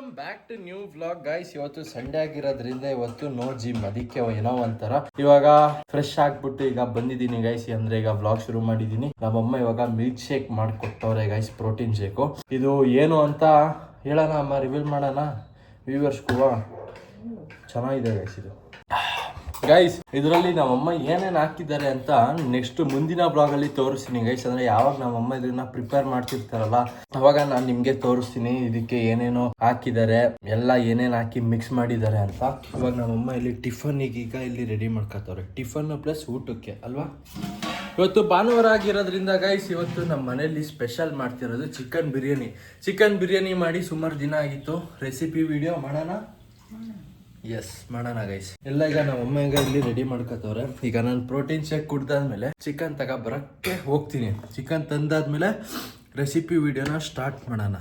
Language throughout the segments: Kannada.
Welcome back to new vlog guys ಇವತ್ತು ಸಂಡೇ ಆಗಿರೋದ್ರಿಂದ ಇವತ್ತು ನೋ ಜಿಮ್ ಅದಕ್ಕೆ ಏನೋ ಒಂಥರ. ಇವಾಗ ಫ್ರೆಶ್ ಆಗ್ಬಿಟ್ಟು ಈಗ ಬಂದಿದ್ದೀನಿ ಗೈಸ್ ಅಂದ್ರೆ ಈಗ ವ್ಲಾಗ್ ಶುರು ಮಾಡಿದ್ದೀನಿ. ನಮ್ಮಮ್ಮ ಇವಾಗ ಮಿಲ್ಕ್ ಶೇಕ್ ಮಾಡಿಕೊಟ್ಟವ್ರೆ ಗೈಸ್ ಪ್ರೋಟೀನ್ ಶೇಕು ಇದು ಏನು ಅಂತ ಹೇಳೋಣ ಅಮ್ಮ ರಿವೀಲ್ ಮಾಡೋಣ. ವ್ಯೂವರ್ಸ್ಗೂ ಚೆನ್ನಾಗಿದೆ ಗೈಸ್ ಇದು. ಗೈಸ್ ಇದರಲ್ಲಿ ನಮ್ಮಮ್ಮ ಏನೇನು ಹಾಕಿದ್ದಾರೆ ಅಂತ ನೆಕ್ಸ್ಟ್ ಮುಂದಿನ ಬ್ಲಾಗ್ ಅಲ್ಲಿ ತೋರಿಸ್ತೀನಿ ಗೈಸ್ ಅಂದ್ರೆ ಯಾವಾಗ ನಮ್ಮಮ್ಮ ಇದನ್ನ ಪ್ರಿಪೇರ್ ಮಾಡ್ತಿರ್ತಾರಲ್ಲ, ಅವಾಗ ನಾನು ನಿಮಗೆ ತೋರಿಸ್ತೀನಿ ಇದಕ್ಕೆ ಏನೇನೋ ಹಾಕಿದ್ದಾರೆ, ಎಲ್ಲ ಏನೇನು ಹಾಕಿ ಮಿಕ್ಸ್ ಮಾಡಿದ್ದಾರೆ ಅಂತ. ಇವಾಗ ನಮ್ಮಮ್ಮ ಇಲ್ಲಿ ಟಿಫನ್ ಈಗ ಇಲ್ಲಿ ರೆಡಿ ಮಾಡ್ಕೊತವ್ರೆ. ಟಿಫನ್ ಪ್ಲಸ್ ಊಟಕ್ಕೆ, ಅಲ್ವಾ? ಇವತ್ತು ಭಾನುವಾರ ಆಗಿರೋದ್ರಿಂದ ಗೈಸ್ ಇವತ್ತು ನಮ್ಮ ಮನೆಯಲ್ಲಿ ಸ್ಪೆಷಲ್ ಮಾಡ್ತಿರೋದು ಚಿಕನ್ ಬಿರಿಯಾನಿ. ಚಿಕನ್ ಬಿರಿಯಾನಿ ಮಾಡಿ ಸುಮಾರು ದಿನ ಆಗಿತ್ತು. ರೆಸಿಪಿ ವಿಡಿಯೋ ಮಾಡೋಣ. ಎಸ್ ಮಾಡೋಣ ಗೈಸ್ ಎಲ್ಲ ಈಗ ನಮ್ಮ ಅಮ್ಮ ಈಗ ಇಲ್ಲಿ ರೆಡಿ ಮಾಡ್ಕೋತವ್ರೆ. ಈಗ ನಾನು ಪ್ರೋಟೀನ್ ಶೇಕ್ ಕುಡ್ದಾದ್ಮೇಲೆ ಚಿಕನ್ ತಗೊಬರಕ್ಕೆ ಹೋಗ್ತೀನಿ. ಚಿಕನ್ ತಂದಾದ್ಮೇಲೆ ರೆಸಿಪಿ ವಿಡಿಯೋನ ಸ್ಟಾರ್ಟ್ ಮಾಡೋಣ.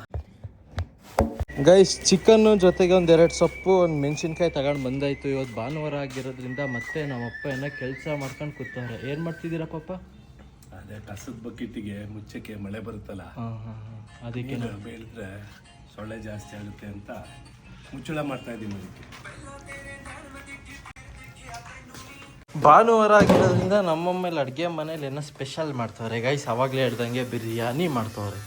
ಗೈಸ್ ಚಿಕನ್ ಜೊತೆಗೆ ಒಂದ್ ಎರಡು ಸೊಪ್ಪು ಒಂದು ಮೆಣಸಿನ್ಕಾಯಿ ತಗೊಂಡು ಬಂದಾಯಿತು. ಇವತ್ತು ಭಾನುವಾರ ಆಗಿರೋದ್ರಿಂದ ಮತ್ತೆ ನಮ್ಮಪ್ಪ ಏನೋ ಕೆಲಸ ಮಾಡ್ಕೊಂಡು ಕೂತವ್ರೆ. ಏನ್ ಮಾಡ್ತಿದ್ದೀರಾ ಪಾಪ? ಅದೇ ಕಸದ ಬಕೆಟಿಗೆ ಮುಚ್ಚಕ್ಕೆ ಮಳೆ ಬರುತ್ತಲ್ಲ. ಹಾಂ ಹಾಂ ಹಾಂ. ಅದಕ್ಕೆ ಬೀಳಿದ್ರೆ ಸೊಳ್ಳೆ ಜಾಸ್ತಿ ಆಗುತ್ತೆ ಅಂತ ಮುಚ್ಚಳ ಮಾಡ್ತಾ ಇದ್ದೀನಿ ಅದಕ್ಕೆ. ಭಾನುವಾರ ಆಗಿರೋದ್ರಿಂದ ನಮ್ಮಮ್ಮೇಲೆ ಅಡುಗೆ ಮನೇಲಿ ಏನೋ ಸ್ಪೆಷಲ್ ಮಾಡ್ತವ್ರೆ. ಗೈಸ್ ಅವಾಗಲೇ ಹೇಳ್ದಂಗೆ ಬಿರಿಯಾನಿ ಮಾಡ್ತವ್ರೆ.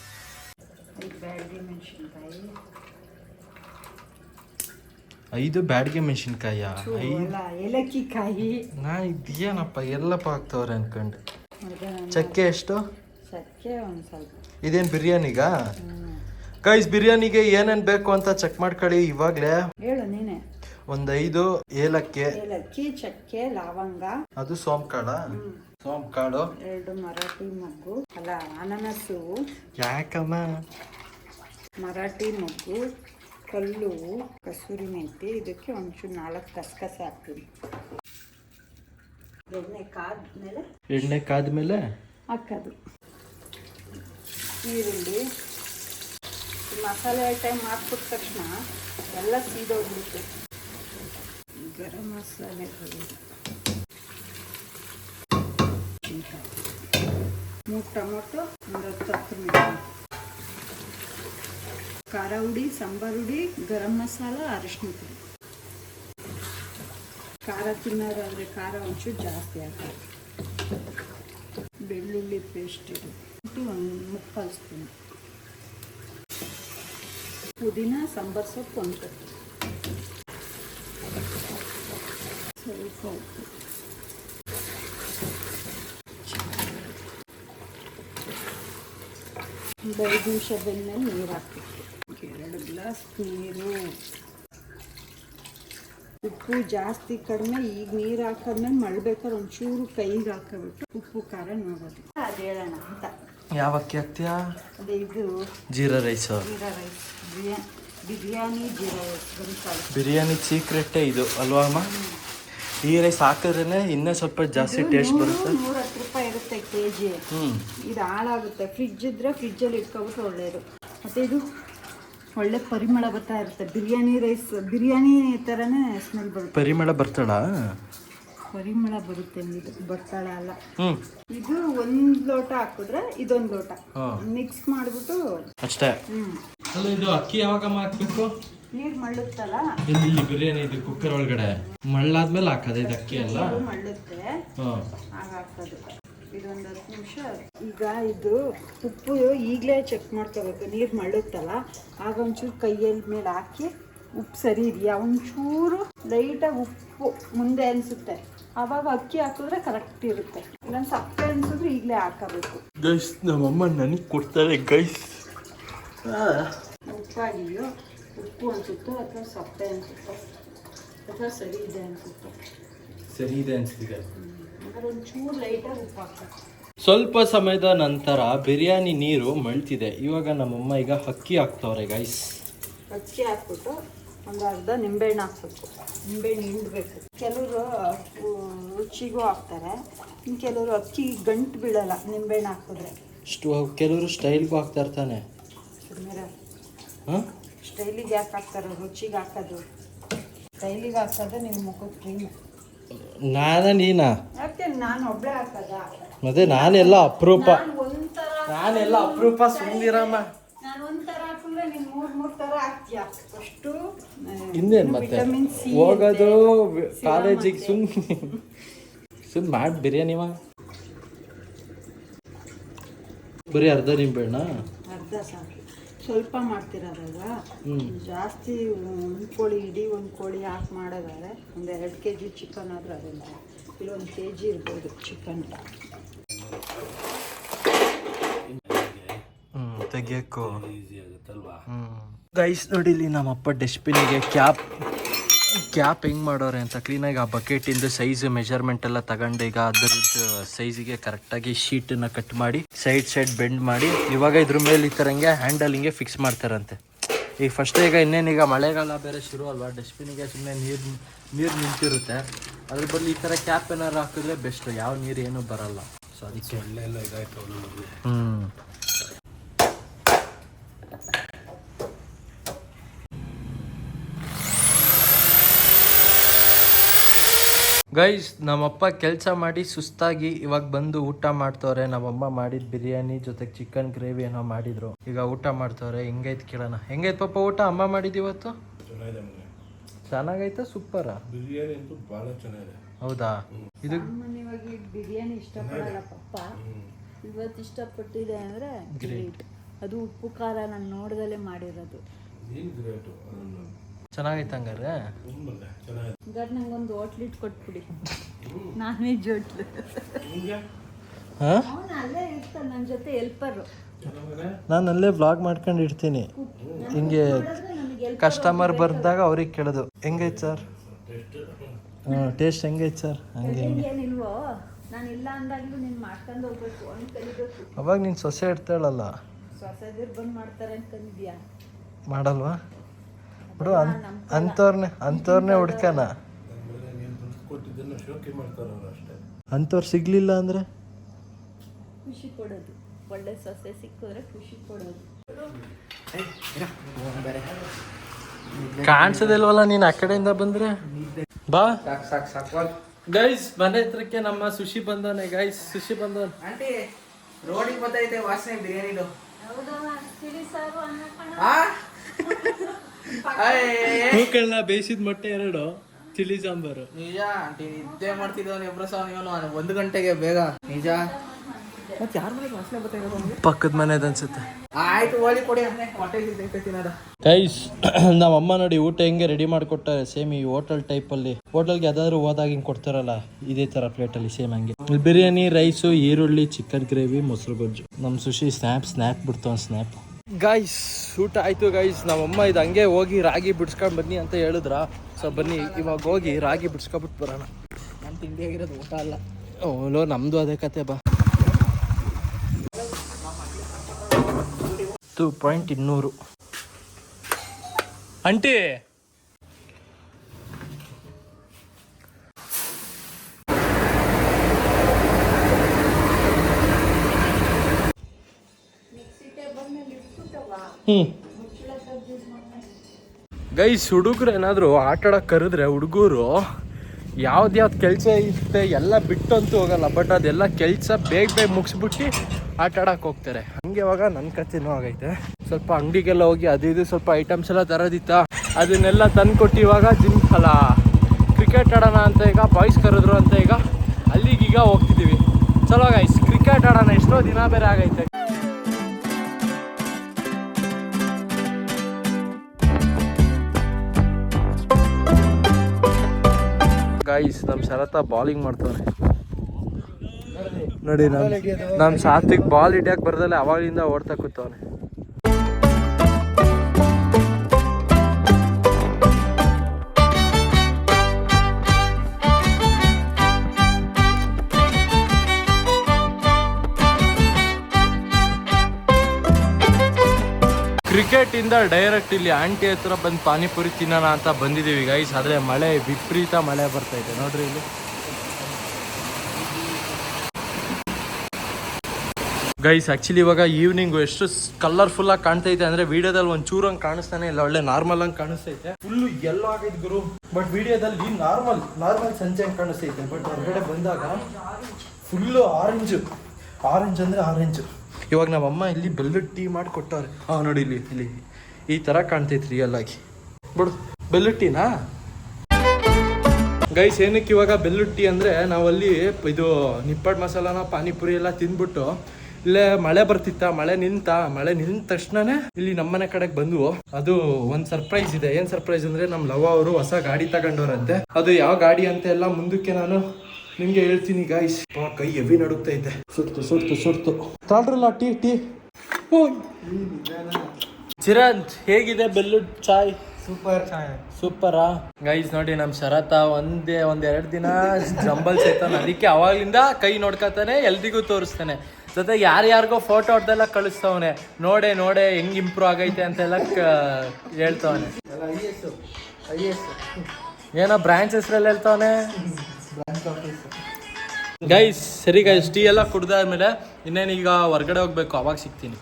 ಐದು ಬ್ಯಾಡ್ಗೆ ಮೆಣಸಿನ್ಕಾಯ? ಏಲಕ್ಕಿ ಕಾಯಿ ನಾ ಇದೇನಪ್ಪ ಎಲ್ಲಪ್ಪ ಹಾಕ್ತವ್ರೆ ಅನ್ಕೊಂಡು. ಚಕ್ಕೆ ಎಷ್ಟು? ಚಕ್ಕೆ ಒಂದು ಸ್ವಲ್ಪ. ಇದೇನು ಬಿರಿಯಾನಿಗ? ಗೈಸ್ ಬಿರಿಯಾನಿಗೆ ಏನೇನು ಬೇಕು ಅಂತ ಚೆಕ್ ಮಾಡ್ಕೊಳ್ಳಿ ಇವಾಗಲೇ. ಹೇಳು ನೀನೆ. ಒಂದು ಐದು ಏಲಕ್ಕಿ. ಏಲಕ್ಕಿ ಚಕ್ಕೆ ಲವಂಗ. ಅದು ಸೋಂಕಾಳ. ಸೋಂಕಾಳು. ಎರಡು ಮರಾಠಿ ಮಗ್ಗು. ಅಲ್ಲ ಅನನಸು. ಯಾಕಮ್ಮ? ಮರಾಠಿ ಮಗ್ಗು ಕಲ್ಲು ಕಸೂರಿ ಮೆಂತಿ ಇದಕ್ಕೆ ಒಂಚೂರು ನಾಲ್ಕು ಕಸಕಸ ಹಾಕ್ತೀನಿ. ಎಣ್ಣೆ ಕಾದ್ಮೇಲೆ? ಎಣ್ಣೆ ಕಾದ್ಮೇಲೆ? ಹಾಕೋದು. ಈರುಳ್ಳಿ. ಮಸಾಲೆ ಐಟಮ್ ಹಾಕ್ಬಿಟ್ಟ ತಕ್ಷಣ ಎಲ್ಲ ಸೀದೋಗ್ಬಿಡುತ್ತೆ. ಗರಂ ಮಸಾಲೆ. ಮೂರು ಟೊಮೊಟೊ, ಒಂದು ಹತ್ತು ಖಾರ ಹುಡಿ, ಸಾಂಬಾರು ಹುಡಿ, ಗರಂ ಮಸಾಲ ಅರಿಶಿನ ಪುಡಿ. ಖಾರ ತಿನ್ನೋರಾದ್ರೆ ಖಾರ ಒಂಚೂರು ಜಾಸ್ತಿ ಹಾಕಿ. ಬೆಳ್ಳುಳ್ಳಿ ಪೇಸ್ಟ್ ಇದು ಒಂದು ಮುಕ್ಕಾಲು ಪುದೀನ ಸಾಂಬಾರು ಸೊಪ್ಪು ಒಂದು ಕಟ್ಟು ಸ್ವಲ್ಪ ಉಪ್ಪು ಒಂದು ಐದು ನಿಮಿಷ ಬೆಂದ್ಮೇಲೆ ನೀರು ಹಾಕ್ಬೇಕು. ಎರಡು ಗ್ಲಾಸ್ ನೀರು. ಉಪ್ಪು ಜಾಸ್ತಿ ಕಡಿಮೆ ಈಗ ನೀರು ಹಾಕಿದ್ಮೇಲೆ ಮಳ್ಬೇಕಾದ್ರೆ ಒಂಚೂರು ಕೈಗೆ ಹಾಕೋಬಿಟ್ಟು ಉಪ್ಪು ಖಾರ ನೋಡೋದು. ಅದು ಹೇಳೋಣ ಅಂತ. ಯಾವ ಅಕ್ಕಿ ಹಾಕ್ತೀಯಾ? ಅದೇ ಇದು. ಜೀರಾ ರೈಸ್. ಜೀರಾ ರೈಸ್. ಬಿರಿಯಾನಿ ಬಿರಿಯಾನಿ ಸೀಕ್ರೆಟ್ಟೇ ಇದು ಅಲ್ವಾ ಅಮ್ಮ? ಈ ರೈಸ್ ಹಾಕಿದ್ರೆ ಇನ್ನೂ ಸ್ವಲ್ಪ ಜಾಸ್ತಿ ಟೇಸ್ಟ್ ಬರುತ್ತೆ. ನೂರ ಹತ್ತು ರೂಪಾಯಿ ಇರುತ್ತೆ ಕೆ ಜಿ ಇದು ಹಾಳಾಗುತ್ತೆ. ಫ್ರಿಜ್ ಇದ್ರೆ ಫ್ರಿಜ್ಜಲ್ಲಿ ಇಟ್ಕೊಬಿಟ್ಟು ಒಳ್ಳೆಯದು ಮತ್ತು ಇದು ಒಳ್ಳೆ ಪರಿಮಳ ಬರ್ತಾ ಇರುತ್ತೆ. ಬಿರಿಯಾನಿ ರೈಸ್ ಬಿರಿಯಾನಿ ಥರನೇ ಸ್ಮೆಲ್ ಬರುತ್ತೆ. ಪರಿಮಳ ಬರ್ತಾಳ ಪರಿಮಳ ಬರುತ್ತೆ ಇದು ಬರ್ತಾಳ ಅಲ್ಲ ಇದು ಒಂದ್ ಲೋಟ ಹಾಕಿದ್ರೆ ಇದೊಂದ್ ಲೋಟ. ಮಿಕ್ಸ್ ಮಾಡ್ಬಿಟ್ಟು ಅಷ್ಟೇ. ಅಲ್ಲ ಇದು ಅಕ್ಕಿ ಯಾವಾಗ ಹಾಕ್ಬೇಕು ನೀರ್ ಮಳ್ಳುತ್ತಲ್ಲ? ಇಲ್ಲಿ ಬಿರಿಯಾನಿ ಇದು ಕುಕ್ಕರ್ ಒಳಗಡೆ. ಮಳ್ಳಾದ್ಮೇಲೆ ಹಾಕದ ಇದು ಅಕ್ಕಿ ಅಲ್ಲ ಮಳ್ಳುತ್ತೆ. ಆಗ ಹಾಕೋದು. ಇದೊಂದು ಹತ್ತು ನಿಮಿಷ ಈಗ ಇದು ಉಪ್ಪು ಈಗಲೇ ಚೆಕ್ ಮಾಡ್ಕೋಬೇಕು. ನೀರ್ ಮಳ್ಳುತ್ತಲ್ಲ? ಆಗ ಒಂಚೂರು ಕೈಯಲ್ಲಿ ಮೇಲೆ ಹಾಕಿ ಉಪ್ಪು ಸರಿ ಇದೆಯಾ? ಒಂಚೂರು ಲೈಟಾಗಿ ಉಪ್ಪು ಮುಂದೆ ಅನಿಸುತ್ತೆ. ಆವಾಗ ಅಕ್ಕಿ ಹಾಕಿದ್ರೆ ಕರೆಕ್ಟ್ ಇರುತ್ತೆ. ಇಲ್ಲೊಂದು ಸಪ್ಪೆ ಅನಿಸಿದ್ರೆ ಈಗಲೇ ಹಾಕಬೇಕು. ಗೈಸ್ ನಮ್ಮಮ್ಮ ನನಗೆ ಕೊಡ್ತಾರೆ ಗೈಸ್ ಉಪ್ಪಾಗಿದೆಯೋ ಉಪ್ಪು ಅನಿಸುತ್ತೋ ಅಥವಾ ಸಪ್ಪೆ ಅನಿಸುತ್ತೋ? ಅಥವಾ ಸರಿ ಇದೆ ಅನಿಸುತ್ತೋ? ಸರಿ ಇದೆ ಅನಿಸ್ತಿದೆ ಒಂಚೂರು ಲೈಟಾಗಿ ಉಪ್ಪು ಹಾಕ್ಬೇಕು ಸ್ವಲ್ಪ ಸಮಯದ ನಂತರ ಬಿರಿಯಾನಿ ನೀರು ಮಳ್ತಿದೆ. ಇವಾಗ ನಮ್ಮಮ್ಮ ಈಗ ಅಕ್ಕಿ ಹಾಕ್ತವ್ರೆ ಗೈಸ್ ಅಕ್ಕಿ ಹಾಕ್ಬಿಟ್ಟು ಒಂದು ಅರ್ಧ ನಿಂಬೆಹಣ್ಣು ಹಾಕ್ಬೇಕು. ನಿಂಬೆಹಣ್ಣು ಹಿಂಡಬೇಕು. ಕೆಲವರು ರುಚಿಗೂ ಹಾಕ್ತಾರೆ. ಇನ್ನು ಕೆಲವರು ಅಕ್ಕಿ ಗಂಟು ಬೀಳಲ್ಲ ನಿಂಬೆಹಣ್ಣು ಹಾಕಿದ್ರೆ. ಸ್ಟು ಕೆಲವರು ಸ್ಟೈಲ್ಗೂ ಹಾಕ್ತಾ ಇರ್ತಾನೆ ಸ್ಟೈಲಿಗೆ ಯಾಕೆ ಹಾಕ್ತಾರೆ ರುಚಿಗೆ ಹಾಕೋದು? ಸ್ಟೈಲಿಗೆ ಹಾಕೋದು ನಿಮ್ಮ ಮುಖಕ್ಕೆ ಕ್ರೀಮ್ ನಾನ ನೀನಾ? ಯಾಕೆ ನಾನು ಒಬ್ಬಳೇ ಹಾಕೋದ? ಮತ್ತೆ ನಾನೆಲ್ಲ ಅಪರೂಪ. ನಾನೆಲ್ಲ ಅಪರೂಪ ಸುಂದಿರಮ್ಮ ನಾನು ಒಂಥರ ಹಾಕಿದ್ರೆ ಅಂದ್ರೆ ನೀನ್ ಮೂರ್ ಮೂರ್ ತರ ಹಾಕ್ತೀಯ ಅಷ್ಟು ಇನ್ನೇನ್ ಮತ್ತೆ? ವಿಟಮಿನ್ ಸಿ ಹೋಗೋದು ಕಾಲೇಜಿಗೆ ಸುಮ್ಮನೆ ಸುಮ್ಮನೆ ಮಾಡಿ ಬಿರಿಯಾನಿ ಮಾ. ಬರೀ ಅರ್ಧ ನಿಂಬೆಣ್ಣ ಅರ್ಧ ಸಾಕು. ಸ್ವಲ್ಪ ಮಾಡ್ತಿರೋದಾಗ ಜಾಸ್ತಿ ಒಂದು ಕೋಳಿ ಇಡೀ ಒಂದು ಕೋಳಿ ಹಾಕಿ ಮಾಡೋದಾದ್ರೆ ಒಂದು ಎರಡು ಕೆ ಜಿ ಚಿಕನ್ ಆದರೂ ಅದೆಲ್ಲ ಇಲ್ಲ ಒಂದು ಕೆ ಜಿ ಇರ್ಬೋದು ಚಿಕನ್ ತೆಗಿಯಕ್ಕೋ ಈಸಿ ಆಗುತ್ತಲ್ವಾ? ಗೈಸ್ ನೋಡಿ ಇಲ್ಲಿ ನಮ್ಮಪ್ಪ ಡಸ್ಟ್ಬಿನಿಗೆ ಕ್ಯಾಪ್ ಕ್ಯಾಪ್ ಹೆಂಗೆ ಮಾಡೋರೆ ಅಂತ ಕ್ಲೀನಾಗಿ ಆ ಬಕೆಟಿಂದ ಸೈಜ್ ಮೆಜರ್ಮೆಂಟ್ ಎಲ್ಲ ತಗೊಂಡು ಈಗ ಅದರದ್ದು ಸೈಜಿಗೆ ಕರೆಕ್ಟಾಗಿ ಶೀಟನ್ನು ಕಟ್ ಮಾಡಿ ಸೈಡ್ ಸೈಡ್ ಬೆಂಡ್ ಮಾಡಿ ಇವಾಗ ಇದ್ರ ಮೇಲೆ ಈ ಹ್ಯಾಂಡಲ್ ಹಿಂಗೆ ಫಿಕ್ಸ್ ಮಾಡ್ತಾರಂತೆ. ಈಗ ಫಸ್ಟ್ ಈಗ ಇನ್ನೇನೀಗ ಮಳೆಗಾಲ ಬೇರೆ ಶುರು ಅಲ್ವಾ? ಡಸ್ಟ್ಬಿನಿಗೆ ಸುಮ್ಮನೆ ನೀರು ನೀರು ನಿಂತಿರುತ್ತೆ. ಅದ್ರ ಬದಲು ಈ ಥರ ಕ್ಯಾಪ್ ಏನಾರು ಹಾಕಿದ್ರೆ ಬೆಸ್ಟ್ ಯಾವ ನೀರು ಏನೂ ಬರಲ್ಲ. ಸೊ ಅದಕ್ಕೆ ಒಳ್ಳೆ ಎಲ್ಲ ಇದಾಯ್ತು ಅವನು ಗೈಸ್ ನಮ್ಮಪ್ಪ ಕೆಲಸ ಮಾಡಿ ಸುಸ್ತಾಗಿ ಇವಾಗ ಬಂದು ಊಟ ಮಾಡ್ತವ್ರೆ. ನಮ್ಮಮ್ಮ ಮಾಡಿದ ಬಿರಿಯಾನಿ ಜೊತೆಗೆ ಚಿಕನ್ ಗ್ರೇವಿ ಏನೋ ಮಾಡಿದ್ರು. ಈಗ ಊಟ ಮಾಡ್ತವ್ರೆ. ಹೆಂಗೈತೆ ಕೇಳೋಣ. ಹೆಂಗೈತ್ ಪಾಪ ಊಟ? ಅಮ್ಮ ಮಾಡಿದ ಇವತ್ತು? ಚೆನ್ನಾಗೈತ ಸೂಪರ? ಬಿರಿಯಾನಿ ಅಂತೂ ಭಾಳ ಚೆನ್ನಾಗಿದೆ. ಹೌದಾ? ಇದು ಸಾಮಾನ್ಯವಾಗಿ ಬಿರಿಯಾನಿ ಇಷ್ಟಪಡಲ್ಲ ಪಪ್ಪ. ಇವತ್ತು ಇಷ್ಟಪಟ್ಟಿದೆ ಅಂದ್ರೆ ಗ್ರೇಟ್. ಅದು ಉಪ್ಪು ಖಾರ ನಾನು ನೋಡ್ದಲೇ ಮಾಡಿರೋದು. ಏನು ಗ್ರೇಟು. ಅದನ್ನು ಚೆನ್ನಾಗೈತೆ ಹಂಗಾರೆ ಚೆನ್ನಾಗಿದೆ ನಂಗೊಂದು ಹೋಟ್ಲ್ ಇಟ್ಕೊಟ್ಬಿಡಿ. Non veg hotel. ಅವನು ಅಲ್ಲೇ ಇರ್ತಾನೆ ನನ್ನ ಜೊತೆ ಹೆಲ್ಪರು ನಾನು ಅಲ್ಲೇ ಬ್ಲಾಗ್ ಮಾಡ್ಕೊಂಡು ಇಡ್ತೀನಿ ಹಿಂಗೆ ಕಸ್ಟಮರ್ ಬರ್ದಾಗ ಅವ್ರಿಗೆ ಕೇಳೋದು. ಹೆಂಗೈತೆ ಸರ್ ಹ್ಞೂ ಟೇಸ್ಟ್ ಹೆಂಗೈತೆ ಸರ್ ಹಂಗೆ ಹಿಂಗೆ? ಏನಿಲ್ವೋ? ನಾನು ಇಲ್ಲ ಅಂದಾಗ್ಲೂ ನೀನು ಮಾಡ್ಕೊಂಡು ಹೋಗ್ಬೇಕು ಅವ್ನು ಕಲಿಬೇಕು. ಅವಾಗ ನೀನು ಸೊಸೆ ಇಡ್ತಾಳಲ್ಲ ಸೊಸೆದಿರ್ ಬಂದು ಮಾಡ್ತಾರೆ ಅನ್ಕೊಂಡಿದ್ಯಾ ಮಾಡಲ್ವಾ? ಬಿಡು ಅನ್ ಅಂಥವ್ರನ್ನೇ ಅಂಥವ್ರನ್ನೇ ಹುಡ್ಕಣ ಅಷ್ಟೇ ಅಂಥವ್ರು ಸಿಗ್ಲಿಲ್ಲ ಅಂದ್ರೆ? ಖುಷಿ ಕೊಡೋದು. ಒಳ್ಳೆ ಸೊಸೆ ಸಿಕ್ಕಿದ್ರೆ ಖುಷಿ ಕೊಡೋದು. ಕಾಣಿಸೋದಿಲ್ವಲ್ಲ ನೀನು ಆ ಕಡೆಯಿಂದ ಬಂದ್ರೆ? ಬಾ. ಗೈಸ್ ಮನೆ ಹತ್ರಕ್ಕೆ ನಮ್ಮ ಸುಶಿ ಬಂದವನೆ ಗೈಸ್ ಸುಶಿ ಬಂದವನ್ ಆಂಟಿ ರೋಡಿಗೆ ಬರ್ತೈತೆ ವಾಸನೆ ಬಿರಿಯಾನಿದು. ಹೂಕಳ್ಳ ಬೇಯಿಸಿದ ಮೊಟ್ಟೆ ಎರಡು ಚಿಲ್ಲಿ ಸಾಂಬಾರು. ನಿಜ ಆಂಟಿ ನಿದ್ದೆ ಮಾಡ್ತಿದ್ದವನು ಇಬ್ರು ಸಹ ಇವನು ಒಂದು ಗಂಟೆಗೆ ಬೇಗ. ನಿಜ. ಮತ್ತೆ ಯಾರ ಮನೆಗೆ ವಾಸನೆ ಬರ್ತೈತೆ ಪಕ್ಕದ ಮನೆದು ಅನ್ಸುತ್ತೆ. ಆಯ್ತು ಹೋಳಿ ಕೊಡಿ ಅಂದ್ರೆ ಹೊಟ್ಟೆ ಸಿಗ್ತೈತೆ ತಿನ್ನೋದ. ಗೈಸ್ ನಮ್ಮ ಅಮ್ಮ ನೋಡಿ ಊಟ ಹೆಂಗೆ ರೆಡಿ ಮಾಡ್ಕೊಟ್ಟಾರೆ. ಸೇಮ್ ಈ ಹೋಟೆಲ್ ಟೈಪಲ್ಲಿ ಹೋಟೆಲ್ಗೆ ಯಾವ್ದಾದ್ರು ಹೋದಾಗ ಹಿಂಗೆ ಕೊಡ್ತಾರಲ್ಲ ಇದೇ ಪ್ಲೇಟ್ ಅಲ್ಲಿ ಸೇಮ್ ಹಂಗೆ. ಬಿರಿಯಾನಿ ರೈಸು ಈರುಳ್ಳಿ ಚಿಕನ್ ಗ್ರೇವಿ ಮೊಸರು ಗೊಜ್ಜು. ನಮ್ಮ ಸುಶಿ ಸ್ನ್ಯಾಪ್ ಸ್ನ್ಯಾಪ್ ಬಿಡ್ತಾವ್ ಸ್ನ್ಯಾಪ್ ಗಾಯ್ಸ್ ಊಟ ಆಯ್ತು ಗೈಸ್ ನಮ್ಮಮ್ಮ ಇದು ಹಂಗೆ ಹೋಗಿ ರಾಗಿ ಬಿಡ್ಸ್ಕೊಂಡು ಬನ್ನಿ ಅಂತ ಹೇಳಿದ್ರ? ಸೊ ಬನ್ನಿ ಇವಾಗ ಹೋಗಿ ರಾಗಿ ಬಿಡ್ಸ್ಕೊಬಿಟ್ಟು ಬರೋಣ. ನಮ್ಮ ತಿಂಡಿ ಆಗಿರೋದು ಊಟ ಅಲ್ಲ. ಓಲೋ ನಮ್ದು ಅದೇ ಕತೆ ಬಾ. ಟು ಪಾಯಿಂಟ್ ಇನ್ನೂರು. ಅಂಟಿ ಹ್ಮ್ ಗೈಸ್, ಹುಡುಗರು ಏನಾದರೂ ಆಟ ಆಡಕ್ ಕರೆದ್ರೆ ಹುಡುಗರು ಯಾವ್ದು ಯಾವ್ದು ಕೆಲಸ ಇರುತ್ತೆ ಎಲ್ಲ ಬಿಟ್ಟಂತೂ ಹೋಗಲ್ಲ ಬಟ್ ಅದೆಲ್ಲ ಕೆಲಸ ಬೇಗ ಬೇಗ ಮುಗಿಸ್ಬಿಟ್ಟು ಆಟ ಆಡೋಕೆ ಹೋಗ್ತಾರೆ. ಹಂಗೆ ಇವಾಗ ನನ್ನ ಕಥೆನೂ ಆಗೈತೆ. ಸ್ವಲ್ಪ ಅಂಗಡಿಗೆಲ್ಲ ಹೋಗಿ ಅದು ಇದು ಸ್ವಲ್ಪ ಐಟಮ್ಸ್ ಎಲ್ಲ ತರೋದಿತ್ತ? ಅದನ್ನೆಲ್ಲ ತಂದು ಕೊಟ್ಟು ಇವಾಗ ಜಿಮ್ ಅಲ್ಲ ಕ್ರಿಕೆಟ್ ಆಡೋಣ ಅಂತ ಈಗ ಬಾಯ್ಸ್ ಕರೆದ್ರು ಅಂತ ಈಗ ಅಲ್ಲಿಗೀಗ ಹೋಗ್ತಿದ್ದೀವಿ. ಚಲೋ ಗೈಸ್ ಕ್ರಿಕೆಟ್ ಆಡೋಣ, ಎಷ್ಟೋ ದಿನ ಬೇರೆ ಆಗೈತೆ. ಗೈಸ್ ನಮ್ಮ ಶರತ ಬಾಲಿಂಗ್ ಮಾಡ್ತಾನೆ ನೋಡಿ, ನಮ್ ನಮ್ಮ ಸಾತ್ವಿಕ್ ಬಾಲ್ ಹಿಡಿಯಕ್ಕೆ ಬರ್ದಲ್ಲ ಅವಾಗಿಂದ ಓಡ್ತಾ ಕೂತವನೆ. ಇಂದ ಡೈರೆಕ್ಟ್ ಇಲ್ಲಿ ಆಂಟಿ ಹತ್ರ ಬಂದು ಪಾನಿಪುರಿ ತಿನ್ನೋಣ ಅಂತ ಬಂದಿದ್ದೀವಿ ಗೈಸ್ ಆದರೆ ಮಳೆ ವಿಪರೀತ ಮಳೆ ಬರ್ತೈತೆ ನೋಡ್ರಿ ಇಲ್ಲಿ. ಗೈಸ್ ಆ್ಯಕ್ಚುಲಿ ಇವಾಗ ಈವ್ನಿಂಗ್ ಎಷ್ಟು ಕಲರ್ಫುಲ್ ಆಗಿ ಕಾಣ್ತೈತೆ ವೀಡಿಯೋದಲ್ಲಿ ವಿಡಿಯೋದಲ್ಲಿ ಒಂದ್ ಹಂಗೆ ಕಾಣಿಸ್ತಾನೆ ಇಲ್ಲ, ಒಳ್ಳೆ ನಾರ್ಮಲ್ ಆಗಿ ಕಾಣಿಸ್ತೈತೆ. ಫುಲ್ ಎಲ್ಲ ಆಗಿದ ಗುರು. ಬಟ್ ವಿಡಿಯೋದಲ್ಲಿ ನಾರ್ಮಲ್ ನಾರ್ಮಲ್ ಸಂಜೆ ಕಾಣಿಸ್ತೈತೆ. ಬಟ್ ಹೊರಗಡೆ ಬಂದಾಗ ಫುಲ್ಲು ಆರೆಂಜ್ ಆರೆಂಜ್ ಅಂದರೆ ಆರೆಂಜ್ ಇವಾಗ ನಮ್ಮ ಅಮ್ಮ ಇಲ್ಲಿ ಬೆಲ್ಲದ ಟೀ ಮಾಡಿ ಕೊಟ್ಟವ್ರೆ ಹಾಂ ನೋಡಿ ಇಲ್ಲಿ ಇಲ್ಲಿ. ಈ ಥರ ಕಾಣ್ತೈತೆ ರಿಯಲ್ ಆಗಿ ಬಿಡು, ಬೆಲ್ಲುಟ್ಟಿನಾ? ಗೈಸ್ ಏನಕ್ಕೆ ಇವಾಗ ಬೆಲ್ಲುಟ್ಟಿ ಅಂದರೆ ನಾವಲ್ಲಿ ಇದು ನಿಪ್ಪಟ್ಟು ಮಸಾಲಾನ, ಪಾನಿಪುರಿ ಎಲ್ಲ ತಿಂದ್ಬಿಟ್ಟು ಇಲ್ಲೇ ಮಳೆ ಬರ್ತಿತ್ತ, ಮಳೆ ನಿಂತ ಮಳೆ ನಿಂತ ತಕ್ಷಣನೇ ಇಲ್ಲಿ ನಮ್ಮನೆ ಕಡೆಗೆ ಬಂದ್ವು. ಅದು ಒಂದ್ ಸರ್ಪ್ರೈಸ್ ಇದೆ. ಏನ್ ಸರ್ಪ್ರೈಸ್ ಅಂದ್ರೆ ನಮ್ ಲವ ಅವರು ಹೊಸ ಗಾಡಿ ತಗೊಂಡವ್ರಂತೆ. ಅದು ಯಾವ ಗಾಡಿ ಅಂತ ಎಲ್ಲ ಮುಂದಕ್ಕೆ ನಾನು ನಿಮ್ಗೆ ಹೇಳ್ತೀನಿ ಗೈಸ್ ಕೈ ಹೆವಿ ನಡುಗ್ತೈತೆ ಸುಡ್ತು ಸುಡ್ತು ಸುಡ್ತು. ತಾಳ್ರಲ್ಲ, ಟೀ ಟೀ. ಚಿರಂತ್ ಹೇಗಿದೆ ಬೆಲ್ಲುಡ್ ಚಾಯ್? ಸೂಪರ್ ಚಾಯ್. ಸೂಪರಾ? ಗೈಸ್ ನೋಡಿ ನಮ್ ಶರತ ಒಂದೇ ಒಂದ್ ಎರಡ್ ದಿನ ಜಂಬಲ್ ಸೇತಾನ ಅದಕ್ಕೆ ಅವಾಗ್ಲಿಂದ ಕೈ ನೋಡ್ಕೊತಾನೆ ಎಲ್ರಿಗೂ ತೋರಿಸ್ತಾನೆ. ಜೊತೆಗೆ ಯಾರ್ಯಾರಿಗೋ ಫೋಟೋ ಹೊಡೆದೆಲ್ಲ ಕಳಿಸ್ತವನೆ. ನೋಡೆ ನೋಡೆ ಹೆಂಗ್ ಇಂಪ್ರೂವ್ ಆಗೈತೆ ಅಂತೆಲ್ಲ ಎಲ್ಲ ಹೇಳ್ತವನೆ ಏನೋ ಬ್ರಾಂಚ್ ಹೆಸ್ರಲ್ಲಿ ಹೇಳ್ತವನೆ? ಗೈಸ್ ಸರಿ ಗೈಸ್ ಟೀ ಎಲ್ಲ ಕುಡ್ದಾದ್ಮೇಲೆ ಇನ್ನೇನೀಗ ಹೊರ್ಗಡೆ ಹೋಗ್ಬೇಕು ಅವಾಗ ಸಿಗ್ತೀನಿ.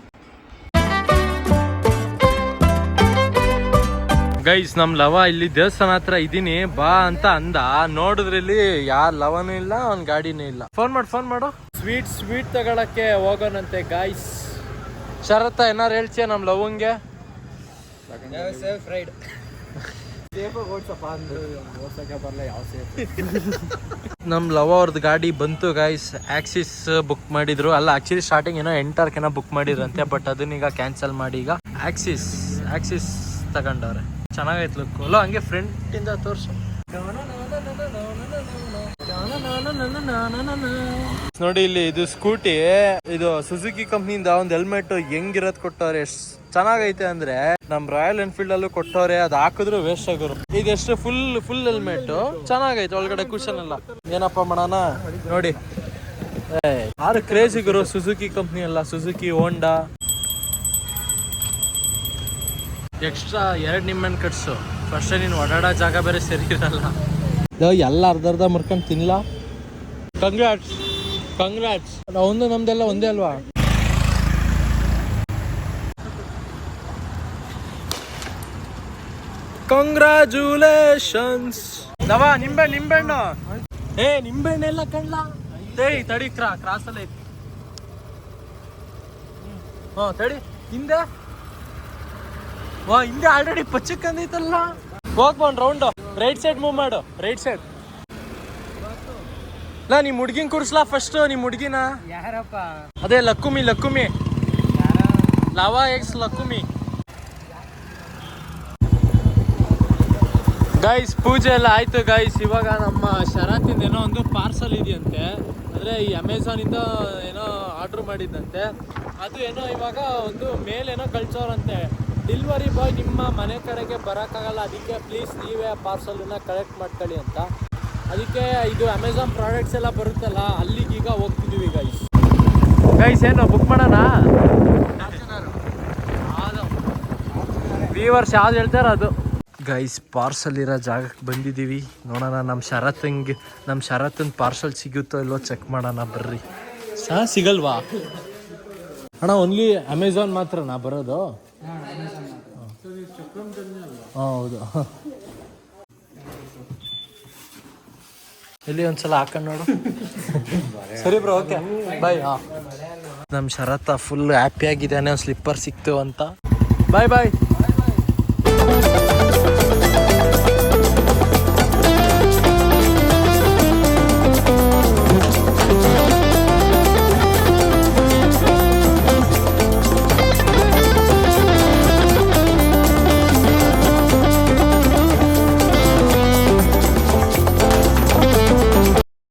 ಗೈಸ್ ನಮ್ ಲವ ಇಲ್ಲಿ ದೇವಸ್ಥಾನ ಹತ್ರ ಇದೀನಿ ಬಾ ಅಂತ ಅಂದ. ನೋಡಿದ್ರಲ್ಲಿ ಯಾರ ಲವನೂ ಇಲ್ಲ ಅವ್ನ ಗಾಡಿನೂ ಇಲ್ಲ. ಫೋನ್ ಮಾಡು ಫೋನ್ ಮಾಡು. ಸ್ವೀಟ್ ಸ್ವೀಟ್ ತಗೊಳಕ್ಕೆ ಹೋಗೋಣಂತೆ ಗಾಯ್ಸ್ ಶರತ್ತ ಏನಾರು ಹೇಳ್ತೀಯ ನಮ್ ಲವಂಗೆ? ಸೇಫ್ ರೈಡ್ ಸೇಫಾಗಿ ಓಡ್ಸಪ್ಪ ಅಂದ್ರೆ. ಓಡ್ಸಕ್ಕೆ ಬರಲ್ಲ ಯಾವ ಸೇಫ್ ನಮ್ ಲವ ಅವ್ರದ್ದು ಗಾಡಿ ಬಂತು ಗಾಯ್ಸ್ ಆಕ್ಸಿಸ್ ಬುಕ್ ಮಾಡಿದ್ರು. ಅಲ್ಲ ಆಕ್ಚುಲಿ ಸ್ಟಾರ್ಟಿಂಗ್ ಏನೋ ಎಂಟರ್ಕೆನ ಬುಕ್ ಮಾಡಿದ್ರಂತೆ ಬಟ್ ಅದನ್ನೀಗ ಕ್ಯಾನ್ಸಲ್ ಮಾಡಿ ಈಗ. ಆಕ್ಸಿಸ್ ಆಕ್ಸಿಸ್ ತಗೊಂಡವ್ರೆ. ಚೆನ್ನಾಗೈತ್ ಲುಕ್ ಅಲ್ಲ, ಹಂಗೆ ಇಂದ ತೋರ್ಸು. ನೋಡಿ ಇಲ್ಲಿ ಇದು ಸ್ಕೂಟಿ ಇದು ಸುಜುಕಿ ಕಂಪ್ನಿಯಿಂದ ಒಂದು ಹೆಲ್ಮೆಟ್ ಹೆಂಗಿರೋದ್ ಕೊಟ್ಟವ್ರೆ ಚೆನ್ನಾಗೈತೆ ಅಂದ್ರೆ ನಮ್ ರಾಯಲ್ ಎನ್ಫೀಲ್ಡ್ ಅಲ್ಲೂ ಕೊಟ್ಟವ್ರೆ, ಅದ್ ಹಾಕಿದ್ರು ವೇಸ್ಟ್ ಆಗೋರು. ಇದೆಷ್ಟು ಫುಲ್ ಫುಲ್ ಹೆಲ್ಮೆಟ್ ಚೆನ್ನಾಗೈತೆ, ಒಳಗಡೆ ಕುಶನ್ ಎಲ್ಲ. ಏನಪ್ಪ ಮಾಡೋಣ? ನೋಡಿ. ಯಾರು ಕ್ರೇಜಿ ಗುರು? ಸುಜುಕಿ ಕಂಪ್ನಿ ಅಲ್ಲ ಸುಜುಕಿ ಹೋಂಡಾ ಎಕ್ಸ್ಟ್ರಾ ಎರಡು ನಿಮ್ಮೆನ್ ಕಟ್ಸು. ಫಸ್ಟ್ ನೀನು ಓಡಾಡೋ ಜಾಗ ಬೇರೆ ಸರಿ ಇರಲ್ಲ. ಎಲ್ಲ ಅರ್ಧ ಅರ್ಧ ಮುರ್ಕೊಂಡು ತಿನ್ಲಾ? ಕಂಗ್ರಾಟ್ಸ್ ಕಂಗ್ರಾಟ್ಸ್ ಒಂದು ನಮ್ದೆಲ್ಲ ಒಂದೇ ಅಲ್ವಾ? ಕಂಗ್ರಾಚುಲೇಷನ್ಸ್ ದವಾ ನಿಂಬೆ ನಿಂಬೆಹಣ್ಣು. ಏ ನಿಂಬೆಹಣ್ಣೆಲ್ಲ ಕಣ್ಲ? ಏಯ್ ತಡಿ ಕ್ರಾ ಕ್ರಾಸ್ ಅಲ್ಲ ಐತಿ ಹಾ ತಡಿ. ಹಿಂದೆ? ವಾ ಹಿಂದೆ ಆಲ್ರೆಡಿ ಪಚ್ಚಕ್ಕಂದೈತಲ್ಲ ಹೋಗ್ ಹೋಗ್ಬೋನ್ ರೌಂಡು ರೈಟ್ ಸೈಡ್ ಮೂವ್ ಮಾಡು. ರೈಟ್ ಸೈಡ್ ಲಾ ನಿಮ್ ಹುಡ್ಗಿನ್ ಕೂರ್ಸ್ಲಾ ಫಸ್ಟ್ ನಿಮ್ ಹುಡ್ಗಿನ? ಯಾರಪ್ಪ? ಅದೇ Lakkumi Lakkumi. Lava X Lakkumi. Guys ಪೂಜೆ ಎಲ್ಲ ಆಯ್ತು ಗೈಸ್ ಇವಾಗ ನಮ್ಮ ಶರತ್ತಿಂದ ಏನೋ ಒಂದು ಪಾರ್ಸಲ್ ಇದೆಯಂತೆ. ಅಂದ್ರೆ ಈ ಅಮೆಝಾನ್ ಇಂದ ಏನೋ ಆರ್ಡರ್ ಮಾಡಿದ್ದಂತೆ. ಅದು ಏನೋ ಇವಾಗ ಒಂದು ಮೇಲೇನೋ ಕಳ್ಸೋರಂತೆ. ಡೆಲಿವರಿ ಬಾಯ್ ನಿಮ್ಮ ಮನೆ ಕಡೆಗೆ ಬರೋಕ್ಕಾಗಲ್ಲ. ಅದಕ್ಕೆ ಪ್ಲೀಸ್ ನೀವೇ ಪಾರ್ಸಲನ್ನು ಕಲೆಕ್ಟ್ ಮಾಡ್ಕೊಳ್ಳಿ ಅಂತ. ಅದಕ್ಕೆ ಇದು ಅಮೆಝಾನ್ ಪ್ರಾಡಕ್ಟ್ಸ್ ಎಲ್ಲ ಬರುತ್ತಲ್ಲ ಅಲ್ಲಿಗೆ ಹೋಗ್ತಿದ್ದೀವಿ ಗೈಸ್ ಗೈಸ್ ಏನು ಬುಕ್ ಮಾಡೋಣ? ವ್ಯೂವರ್ಸ್ ಯಾವ್ದು ಹೇಳ್ತಾರ ಅದು. ಗೈಸ್ ಪಾರ್ಸಲ್ ಇರೋ ಜಾಗಕ್ಕೆ ಬಂದಿದ್ದೀವಿ. ನೋಡೋಣ ನಮ್ಮ ಶರತ್ ಶರತ್ತಂಗೆ ನಮ್ಮ ಶರತ್ತನ ಪಾರ್ಸಲ್ ಸಿಗುತ್ತೋ ಇಲ್ವೋ ಚೆಕ್ ಮಾಡೋಣ ಬರ್ರಿ. ಸಹ ಸಿಗಲ್ವಾ? ಅಣ್ಣ ಓನ್ಲಿ ಅಮೆಝಾನ್ ಮಾತ್ರನಾ ಬರೋದು? ಹೌದು. ಇಲ್ಲಿ ಒಂದ್ಸಲ ಹಾಕೊಂಡು ನೋಡು. ಸರಿ ಬ್ರೋ ಓಕೆ. ಬಾಯ್ ಹಾಂ. ನಮ್ಮ ಶರತ್ತ ಫುಲ್ ಹ್ಯಾಪಿ ಆಗಿದ್ದಾನೆ ಸ್ಲಿಪ್ಪರ್ ಸಿಕ್ತು ಅಂತ. ಬಾಯ್ ಬಾಯ್